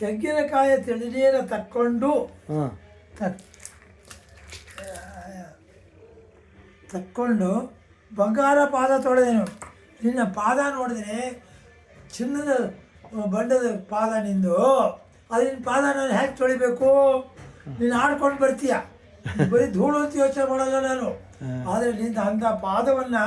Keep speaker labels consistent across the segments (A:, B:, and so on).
A: ತೆಂಗಿನಕಾಯಿ ತಿಳಿನೀರ ತಕ್ಕೊಂಡು ತಕ್ ತಕ್ಕೊಂಡು ಬಂಗಾರ ಪಾದ ತೊಳೆದೆನು. ನಿನ್ನ ಪಾದ ನೋಡಿದ್ರೆ ಚಿನ್ನದ ಬಂಡದ ಪಾದ ನಿಂದು. ಅದು ನಿನ್ನ ಪಾದ ನಾನು ಹೇಗೆ ತೊಳಿಬೇಕು? ನೀನು ಆಡ್ಕೊಂಡು ಬರ್ತೀಯ. ಬರೀ ಧೂಳು ಅಂತ ಯೋಚನೆ ಮಾಡಲ್ಲ ನಾನು. ಆದರೆ ನಿಂದ ಅಂಥ ಪಾದವನ್ನು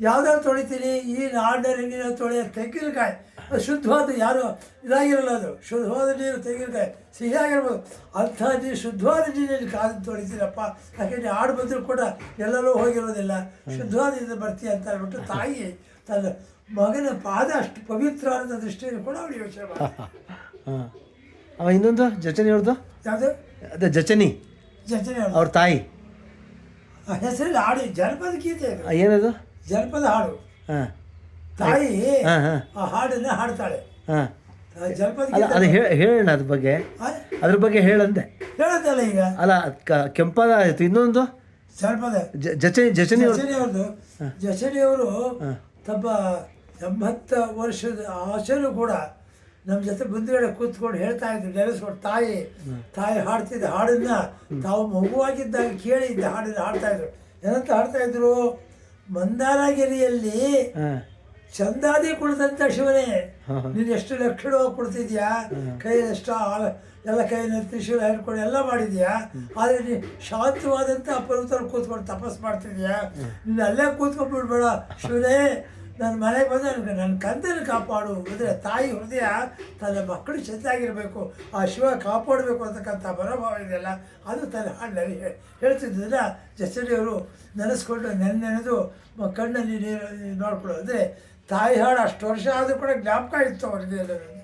A: ಯಾವ್ದಾದ್ರು ತೊಳಿತೀನಿ? ಈ ನಾಡಿನ ತೊಳೆಯೋ ತೊಳೆಯ ತೆಂಗಿನಕಾಯಿ. ಅದು ಶುದ್ಧವಾದ ಯಾರು ಇದಾಗಿರಲ್ಲ ಅದು. ಶುದ್ಧವಾದ ನೀರು ತೆಂಗಿನಕಾಯಿ ಸಿಹಿಯಾಗಿರ್ಬೋದು. ಅಂಥ ನೀರು ಶುದ್ಧವಾದ ನೀರಲ್ಲಿ ಕಾದು ತೊಳಿತೀರಪ್ಪ. ಯಾಕೆಂದರೆ ಆಡು ಬಂದರೂ ಕೂಡ ಎಲ್ಲರೂ ಹೋಗಿರೋದಿಲ್ಲ. ಶುದ್ಧವಾದ ಇದು ಬರ್ತೀಯ ಅಂತ ಹೇಳ್ಬಿಟ್ಟು ತಾಯಿ ತನ್ನ ಮಗನ ಪಾದ ಅಷ್ಟು ಪವಿತ್ರವಾದ ದೃಷ್ಟಿಯಲ್ಲಿ ಕೂಡ ಅವಳು ಯೋಚನೆ ಮಾಡ
B: ಇನ್ನೊಂದು? ಜಚನಿ ಅವ್ರದ್ದು?
A: ಯಾವುದು?
B: ಅದೇ ಜಚನಿ.
A: ಜಚನಿ
B: ಅವ್ರ ತಾಯಿ.
A: ಹೆಸರಲ್ಲಿ ಹಾಡು ಜನಪದ ಗೀತೆ
B: ಏನದು?
A: ಜನಪದ ಹಾಡು.
B: ಹಾಂ.
A: ತಾಯಿ ಆ ಹಾಡನ್ನ ಹಾಡ್ತಾಳೆ.
B: ಹಾಂ.
A: ಜನಪದ
B: ಅಲ್ಲ ಅದು ಹೇಳೋಣ ಅದ್ರ ಬಗ್ಗೆ? ಅದ್ರ ಬಗ್ಗೆ ಹೇಳಂತೆ.
A: ಹೇಳುತ್ತಲ್ಲ ಈಗ?
B: ಅಲ್ಲ ಕೆಂಪಾದ ಆಯಿತು ಇನ್ನೊಂದು?
A: ಜನಪದ.
B: ಜ ಜಚನಿ ಜಚನಿ ಅವ್ರ
A: ಅವ್ರದ್ದು ಜಸಣಿಯವರು
B: ಹಾಂ.
A: ತಮ್ಮ ಎಂಬತ್ತು ವರ್ಷದ ಆಚೆನೂ ಕೂಡ ನಮ್ಮ ಜೊತೆ ಮುಂದುಗಡೆ ಕೂತ್ಕೊಂಡು ಹೇಳ್ತಾ ಇದ್ರು ನೆಲೆಸ್ಕೊಂಡು ತಾಯಿ ತಾಯಿ ಹಾಡ್ತಿದ್ದ ಹಾಡನ್ನ ತಾವು ಮಗುವಾಗಿದ್ದಾಗ ಕೇಳಿ ಇದ್ದ ಹಾಡನ್ನ ಹಾಡ್ತಾ ಇದ್ರು. ಏನಂತ ಹಾಡ್ತಾ ಇದ್ರು? ಮಂದಾರಗಿರಿಯಲ್ಲಿ ಚಂದಾದಿ ಕುಳಿತಂತ ಶಿವನೇ. ನೀನು ಎಷ್ಟು ಲಕ್ಷಣವಾಗಿ ಕೊಡ್ತಿದ್ಯಾ? ಕೈಯಲ್ಲಿ ಎಷ್ಟು ಆ- ಎಲ್ಲ ಕೈಯಲ್ಲಿ ತ್ರಿಶೂಲ ಹಿಡ್ಕೊಂಡು ಎಲ್ಲ ಮಾಡಿದ್ಯಾ? ಆದರೆ ನೀ ಶಾಂತವಾದಂಥ ಪರ್ವತ ಕೂತ್ಕೊಂಡು ತಪಸ್ ಮಾಡ್ತಿದ್ಯಾ? ನೀನು ಅಲ್ಲೇ ಕೂತ್ಕೊಂಡ್ಬಿಡ್ಬೇಡ. ಶಿವನೇ ನನ್ನ ಮನೆ ಬಂದು ನನಗೆ ನನ್ನ ಕಂದನ್ನು ಕಾಪಾಡು. ಅಂದರೆ ತಾಯಿ ಹೃದಯ ತನ್ನ ಮಕ್ಕಳು ಚೆನ್ನಾಗಿರಬೇಕು ಆ ಶಿವ ಕಾಪಾಡಬೇಕು ಅಂತಕ್ಕಂಥ ಮನೋಭಾವ ಇದೆಯಲ್ಲ, ಅದು ತನ್ನ ಹಾಡಿನಲ್ಲಿ ಹೇಳ್ತಿದ್ದಿಲ್ಲ ಜಸಡಿಯವರು ನೆನೆಸ್ಕೊಂಡು ನೆನೆ ನೆನೆದು ಮ- ಕಣ್ಣಲ್ಲಿ ನೀರು ನೋಡ್ಕೊಳ್ಳೋದು. ತಾಯಿ ಹಾಡು ಅಷ್ಟು ವರ್ಷ ಆದರೂ ಕೂಡ ಜ್ಞಾಪಕ ಇತ್ತು ಅವರಿಗೆ ಎಲ್ಲರೂ